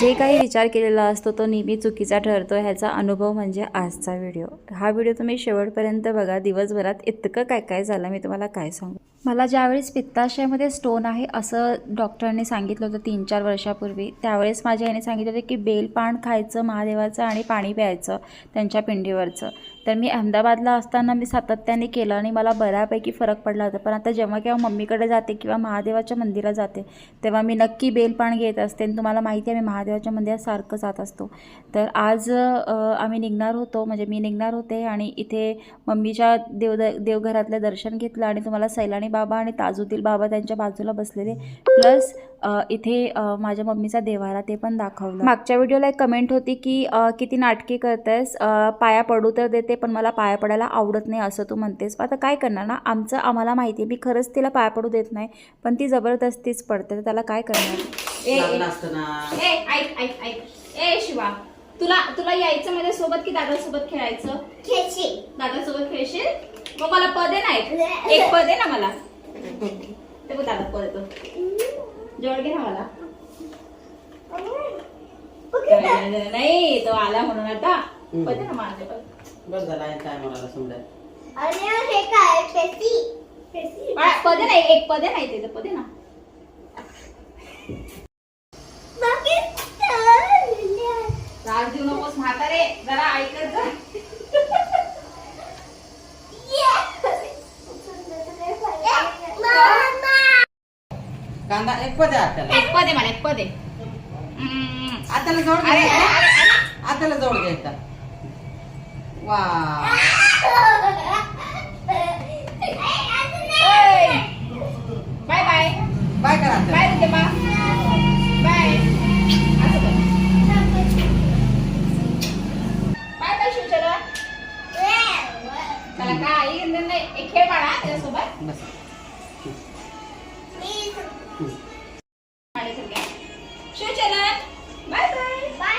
जे काही विचार केलेला असतो तो नेहमी चुकीचा ठरतो ह्याचा अनुभव म्हणजे आजचा व्हिडिओ. हा व्हिडिओ तुम्ही शेवटपर्यंत बघा. दिवसभरात इतकं काय काय झालं मी तुम्हाला काय सांगू? मला ज्यावेळेस पित्ताशयामध्ये स्टोन आहे असं डॉक्टरांनी सांगितलं होतं तीन चार वर्षापूर्वी. त्यावेळेस माझ्या याने सांगितलं होतं की बेलपान खायचं महादेवाचं आणि पाणी प्यायचं त्यांच्या पिंडीवरचं. तर मी अहमदाबादला असताना मी सातत्याने केलं आणि मला बऱ्यापैकी फरक पडला होता. पण आता जेव्हा केव्हा मम्मीकडे जाते किंवा महादेवाच्या मंदिरात जाते तेव्हा मी नक्की बेलपान घेत असते आणि तुम्हाला माहिती आहे मी महादेवाच्या मंदिरात सारखं जात असतो. तर आज आम्ही निघणार होतो म्हणजे मी निघणार होते आणि इथे मम्मीच्या देव देवघरातलं दर्शन घेतलं आणि तुम्हाला सैलानी बाबा आणि ताजुद्दील बाबा त्यांच्या बाजूला बसलेले. प्लस इथे माझ्या मम्मीचा देवारा ते पण दाखवलं. मागच्या व्हिडिओला एक कमेंट होती की किती नाटके करतेस पाया पडू तर देते पण मला पाया पडायला आवडत नाही असं तू म्हणतेस. आता काय करणार ना? आमचं आम्हाला माहिती आहे मी खरंच तिला पाया पडू देत नाही पण ती जबरदस्तीच पडते तर त्याला काय करणार? शिवा तुला तुला यायचं माझ्या सोबत की दादा सोबत खेळायचं? खेळशी दादा सोबत खेळशील? मग मला पद आहे ना एक पद ना मला. ते बघ दादा पद येतो. जवळ घे ना मला. नाही तो आला म्हणून आता. ना माझे पद बस झाला काय मला समजा आणि हे काय पेशी? पेशी? बाळा, पद आहे ना एक पद आहे ना इथे पद ना. देऊ नकोस म्हातारे. जरा ऐकत जा. कांदा एक पद आत्याला एक पद मला एक पद. आत्याला जोड अरे, अरे, घ्यायचा. आत्याला जोड घ्यायचा वा. Shivchandra bye bye bye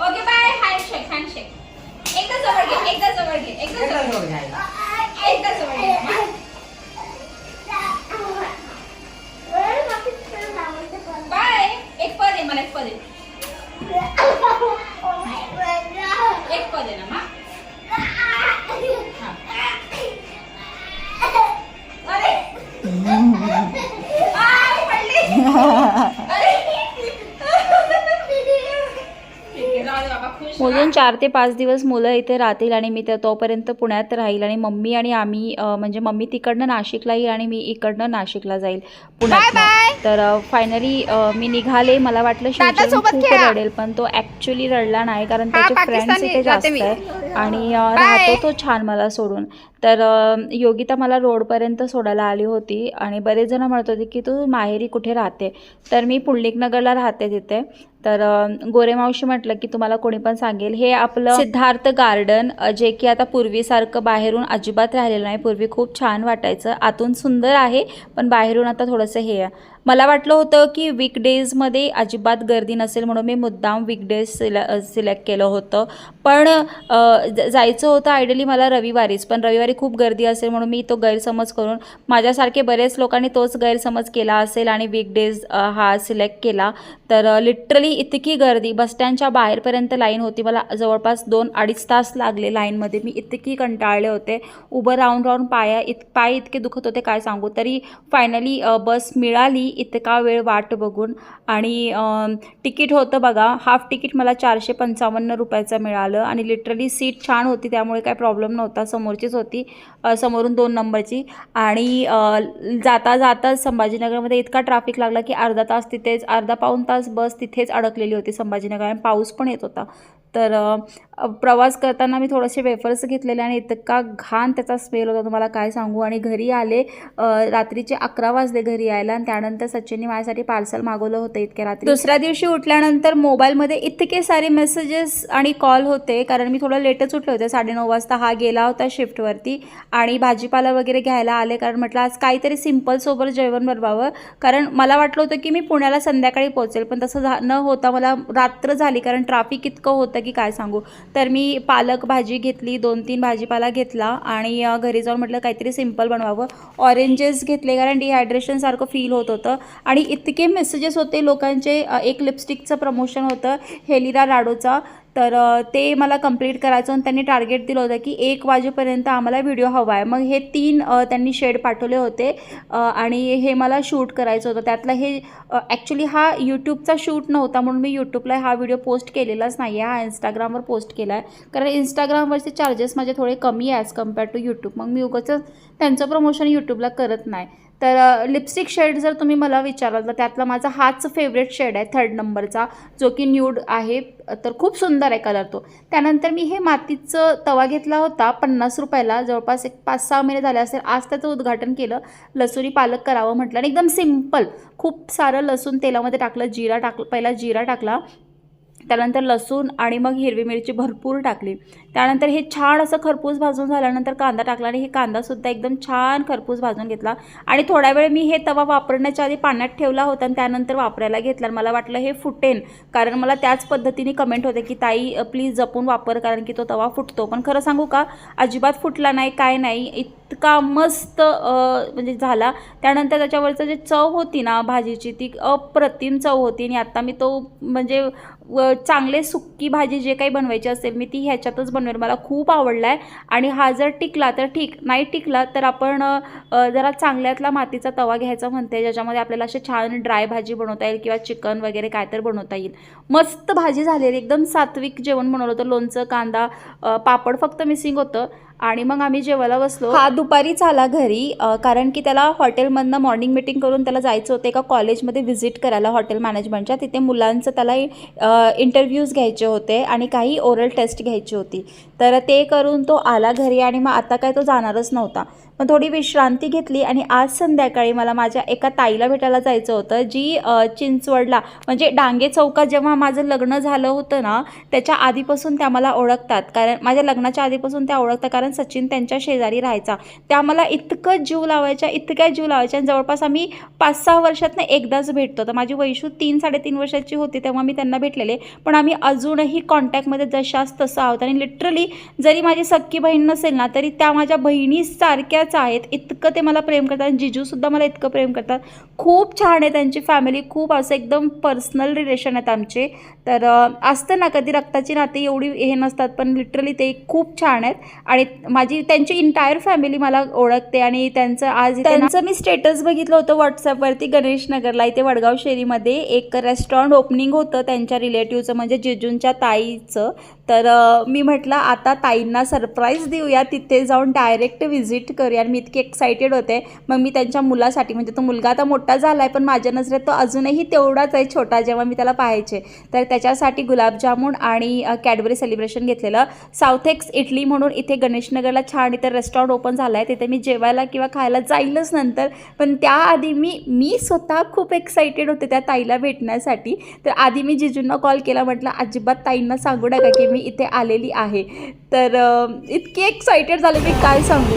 okay bye handshake handshake एकदा जवळ घे एकदा जवळ घे एकदा जवळ घे एकदा जवळ घे. बाय एक पद आहे मला एक पद आहे चार ते पाच दिवस मुलं इथे राहतील आणि मी त्या तोपर्यंत पुण्यात राहील आणि मम्मी आणि आम्ही म्हणजे मम्मी तिकडनं नाशिकला येईल आणि मी इकडनं नाशिकला जाईल. पुण्यात तर फायनली मी निघाले. मला वाटलं शिवचरण खूप. रडेल पण तो ॲक्च्युली रडला नाही कारण त्याचे फ्रेंड्स इथे जास्त. आहे आणि राहतो तो छान मला सोडून. तर योगिता मला रोडपर्यंत सोडायला आली होती आणि बरेच जण म्हणत होते की तू माहेरी कुठे राहते? तर मी पुंडलिक नगरला राहते तिथे. तर गोरेमावशी गोरे मावशी म्हटलं की तुम्हाला कोणी पण सांगेल हे आपलं सिद्धार्थ गार्डन जे की आता पूर्वीसारखं बाहेरून अजिबात राहिलेलं नाही. पूर्वी खूप छान वाटायचं. आतून सुंदर आहे पण बाहेरून आता थोडंसं हे आहे. मला वाटलं होतं की वीकडेजमध्ये अजिबात गर्दी नसेल म्हणून मी मुद्दाम वीकडेज सिले सिलेक्ट केलं होतं. पण ज- जायचं होतं आयडियली मला रविवारीच. पण रविवारी खूप गर्दी असेल म्हणून मी तो गैरसमज करून माझ्यासारखे बरेच लोकांनी तोच गैरसमज केला असेल आणि वीकडेज हा सिलेक्ट केला. तर लिटरली इतकी गर्दी. बसस्टँडच्या बाहेरपर्यंत लाईन होती. मला जवळपास दोन अडीच तास लागले लाईनमध्ये मी इतकी कंटाळले होते. उभं राहून राहून पाया इत पाय इतके दुखत होते काय सांगू? तरी फायनली बस मिळाली. इतका वेळ वाट बघून. आणि तिकीट होतं बघा हाफ तिकीट मला चारशे पंचावन्न रुपयाचं मिळालं आणि लिटरली सीट छान होती त्यामुळे काय प्रॉब्लेम नव्हता समोरचीच होती समोरून दोन नंबरची. आणि जाता जाता संभाजीनगरमध्ये इतका ट्रॅफिक लागला की अर्धा तास तिथेच अर्धा पाऊण तास बस तिथेच अडकलेली होती संभाजीनगर आणि पाऊस पण येत होता. तर प्रवास करताना मी थोडेसे वेफर्स घेतलेले आणि इतका घाण त्याचा स्मेल होता. तुम्हाला काय सांगू? आणि घरी आले रात्रीचे अकरा वाजले घरी यायला आणि त्यानंतर सचिनने माझ्यासाठी पार्सल मागवलं होतं इतक्या रात्री. दुसऱ्या दिवशी उठल्यानंतर मोबाईलमध्ये इतके सारे मेसेजेस आणि कॉल होते कारण मी थोडं लेटच उठले होते. साडेनऊ वाजता हा गेला होता शिफ्टवरती आणि भाजीपाला वगैरे घ्यायला आले कारण म्हटलं आज काहीतरी सिंपल सोबत जेवण बनवावं. कारण मला वाटलं होतं की मी पुण्याला संध्याकाळी पोहोचेल पण तसं झा न होता मला रात्र झाली कारण ट्रॅफिक इतकं होतं की काय सांगू? तर मी पालक भाजी घेतली दोन तीन भाजीपाला घेतला आणि घरी जाऊन म्हटलं काहीतरी सिंपल बनवावं. ऑरेंजेस घेतले कारण डिहायड्रेशनसारखं फील होत होतं आणि इतके मेसेजेस होते लोकांचे एक लिपस्टिकचं प्रमोशन होतं हेलिरा लाडूचा. तर ते मला कंप्लीट करायचं आणि त्यांनी टार्गेट दिलं होतं की एक वाजेपर्यंत आम्हाला व्हिडिओ हवा आहे मग हे तीन त्यांनी शेड पाठवले होते आणि हे मला शूट करायचं होतं. त्यातलं हे ॲक्च्युली हा यूट्यूबचा शूट नव्हता म्हणून मी यूट्यूबला हा व्हिडिओ पोस्ट केलेलाच नाही आहे हा इंस्टाग्रामवर पोस्ट केला आहे कारण इंस्टाग्रामवरचे चार्जेस माझे थोडे कमी आहे ॲज कंपेअर टू यूट्यूब मग मी उगाच त्यांचं प्रमोशन यूट्यूबला करत नाही. तर लिपस्टिक शेड जर तुम्ही मला विचाराल तर त्यातला माझा हाच फेवरेट शेड आहे थर्ड नंबरचा जो की न्यूड आहे. तर खूप सुंदर आहे कलर तो. त्यानंतर मी हे मातीचं तवा घेतला होता पन्नास रुपयाला. जवळपास एक पाच सहा महिने झाले असेल. आज त्याचं उद्घाटन केलं. लसुरी पालक करावं म्हटलं. आणि एकदम सिंपल खूप सारं लसूण तेलामध्ये टाकलं. जिरा टाकलं पहिला जिरा टाकला. त्यानंतर लसूण आणि मग हिरवी मिरची भरपूर टाकली. त्यानंतर हे छान असं खरपूस भाजून झाल्यानंतर कांदा टाकला आणि हे कांदासुद्धा एकदम छान खरपूस भाजून घेतला. आणि थोड्या वेळ मी हे तवा वापरण्याच्या आधी पाण्यात ठेवला होता आणि त्यानंतर वापरायला घेतला. आणि मला वाटलं हे फुटेन कारण मला त्याच पद्धतीने कमेंट होते की ताई प्लीज जपून वापर कारण की तो तवा फुटतो. पण खरं सांगू का अजिबात फुटला नाही काय नाही इतका मस्त म्हणजे झाला. त्यानंतर त्याच्यावरचं जे चव होती ना भाजीची ती अप्रतिम चव होती आणि आत्ता मी तो म्हणजे व चांगले सुक्की भाजी जे काही बनवायची असेल मी ती ह्याच्यातच बनवेल मला खूप आवडला आहे आणि हा जर टिकला तर ठीक. नाही टिकला तर आपण जरा चांगल्यातला मातीचा तवा घ्यायचा म्हणते ज्याच्यामध्ये आपल्याला असे छान ड्राय भाजी बनवता येईल किंवा चिकन वगैरे काय तर बनवता येईल. मस्त भाजी झालेली एकदम सात्विक जेवण बनवलं होतं. लोणचं कांदा पापड फक्त मिसिंग होतं. आणि मग आम्ही जेवायला बसलो. हा दुपारीच आला घरी कारण की त्याला हॉटेलमधनं मॉर्निंग मिटिंग करून त्याला जायचं होतं एका कॉलेजमध्ये व्हिजिट करायला हॉटेल मॅनेजमेंटच्या तिथे मुलांचं त्याला इंटरव्ह्यूज घ्यायचे होते आणि काही ओरल टेस्ट घ्यायची होती. तर ते करून तो आला घरी आणि मग आता काय तो जाणारच नव्हता. मग थोडी विश्रांती घेतली आणि आज संध्याकाळी मला माझ्या एका ताईला भेटायला जायचं होतं जी चिंचवडला. म्हणजे डांगे चौकात जेव्हा माझं लग्न झालं होतं ना त्याच्या आधीपासून त्या मला ओळखतात. कारण माझ्या लग्नाच्या आधीपासून त्या ओळखतात. कारण सचिन त्यांच्या शेजारी राहायचा. त्या मला इतकं जीव लावायच्या इतक्या जीव लावायच्या. आणि जवळपास आम्ही पाच सहा वर्षातनं एकदाच भेटतो. तर माझी वैशू तीन साडेतीन वर्षाची होती तेव्हा मी त्यांना भेटलेले. पण आम्ही अजूनही कॉन्टॅक्टमध्ये जशाच तसं आहोत. आणि लिटरली जरी माझी सख्खी बहीण नसेल ना तरी त्या माझ्या बहिणीसारख्याच आहेत. इतकं ते मला प्रेम करतात आणि जिजूसुद्धा मला इतकं प्रेम करतात. खूप छान आहे त्यांची फॅमिली खूप असं एकदम पर्सनल रिलेशन आहेत आमचे. तर असतं ना कधी रक्ताची नाती एवढी हे नसतात पण लिटरली ते खूप छान आहेत. आणि माझी त्यांची इंटायर फॅमिली मला ओळखते आणि त्यांचं आज त्यांचं मी स्टेटस बघितलं होतं व्हॉट्सअपवरती गणेश नगरला. इथे वडगाव शेरीमध्ये एक रेस्टॉरंट ओपनिंग होतं त्यांच्या रिलेटिव्हचं म्हणजे जिजूंच्या ताईचं. तर मी म्हटलं आता ताईंना सरप्राईज देऊया. तिथे जाऊन डायरेक्ट व्हिजिट करू आणि मी इतकी एक्सायटेड होते. मग मी त्यांच्या मुलासाठी म्हणजे तो मुलगा आता मोठा झाला आहे पण माझ्या नजरेत तो अजूनही तेवढाच आहे छोटा जेव्हा मी त्याला पाहायचे. तर त्याच्यासाठी गुलाबजामुन आणि कॅडबरी सेलिब्रेशन घेतलेलं. साऊथ एक्स इटली म्हणून इथे गणेशनगरला छान इथे रेस्टॉरंट ओपन झालं आहे तिथे मी जेवायला किंवा खायला जाईलच नंतर पण त्याआधी मी मी स्वतः खूप एक्सायटेड होते त्या ताईला भेटण्यासाठी. तर आधी मी जिजूंना कॉल केला म्हटलं अजिबात ताईंना सांगू नका की मी इथे आलेली आहे. तर इतकी एक्सायटेड झाले मी काय सांगू?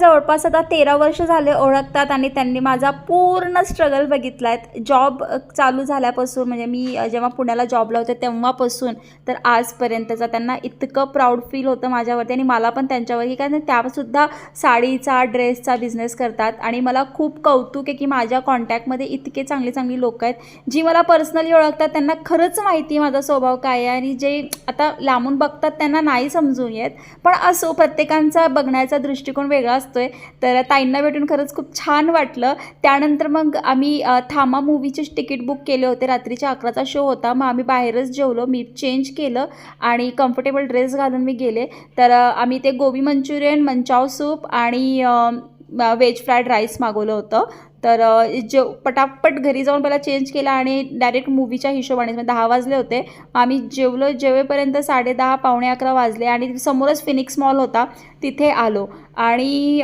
जवळपास आता तेरा वर्ष झाले ओळखतात आणि त्यांनी माझा पूर्ण स्ट्रगल बघितला आहे जॉब चालू झाल्यापासून म्हणजे मी जेव्हा पुण्याला जॉबला होते तेव्हापासून तर आजपर्यंतचा त्यांना इतकं प्राऊड फील होतं माझ्यावरती आणि मला पण त्यांच्यावरती कारण त्यासुद्धा साडीचा ड्रेसचा बिझनेस करतात आणि मला खूप कौतुक आहे की माझ्या कॉन्टॅक्टमध्ये इतके चांगली चांगली लोक आहेत जी मला पर्सनली ओळखतात त्यांना खरंच माहिती आहे माझा स्वभाव काय आहे आणि जे आता लांबून बघतात त्यांना नाही समजून येत. पण असो प्रत्येकांचा बघण्याचा दृष्टिकोन वेगळा असतोय. तर ताईंना भेटून खरंच खूप छान वाटलं. त्यानंतर मग आम्ही थामा मूवीचे तिकीट बुक केले होते. रात्रीच्या अकराचा शो होता. मग आम्ही बाहेरच जेवलो. मी चेंज केलं आणि कम्फर्टेबल ड्रेस घालून मी गेले. तर आम्ही ते गोबी मंचुरियन मंचाव सूप आणि व्हेज फ्राईड राईस मागवलं होतं. तर जे पटापट घरी जाऊन पहिला चेंज केला आणि डायरेक्ट मूवीच्या हिशोबाने म्हणजे दहा वाजले होते. आम्ही जेवलो. जेवेपर्यंत साडे दहा पावणे अकरा वाजले आणि समोरच फिनिक्स मॉल होता. तिथे आलो. आणि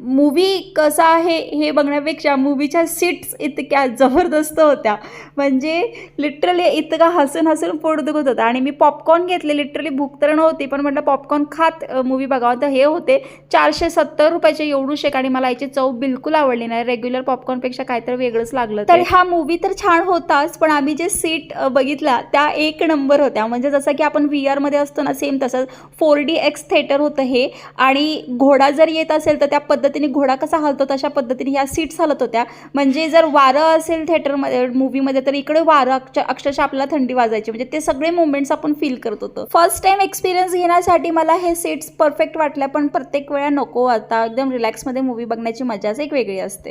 मूवी कसा आहे हे बघण्यापेक्षा मूवीच्या सीट्स इतक्या जबरदस्त होत्या. म्हणजे लिटरली इतका हसून हसून पोट दुखत होता. आणि मी पॉपकॉर्न घेतले लिटरली भूक तर नव्हती पण म्हटलं पॉपकॉर्न खात मूवी बघावं. तर हे होते चारशे सत्तर रुपयाचे एवढू शेक आणि मला याची चव बिलकुल आवडली नाही. रेग्युलर पॉपकॉर्नपेक्षा काहीतरी वेगळंच लागलं तर हा मूवी तर छान होताच पण आम्ही जे सीट बघितल्या त्या एक नंबर होत्या. म्हणजे जसं की आपण व्ही आरमध्ये असतो ना सेम तसंच फोर डी एक्स थिएटर होतं हे. आणि घोडा जर येत असेल तर त्या पद्धतीने घोडा कसा हलतो तशा पद्धतीने ह्या सीट्स हलत होत्या. म्हणजे जर वारं असेल थिएटरमध्ये मूवीमध्ये तर इकडे वारं अक्ष अक्षरशः आपल्याला थंडी वाजायची. म्हणजे ते सगळे मुवमेंट्स आपण फील करत होतो. फर्स्ट टाइम एक्सपिरियन्स घेण्यासाठी मला हे सीट्स परफेक्ट वाटल्या पण प्रत्येक वेळा नको. आता एकदम रिलॅक्समध्ये मूवी बघण्याची मजाच एक वेगळी असते.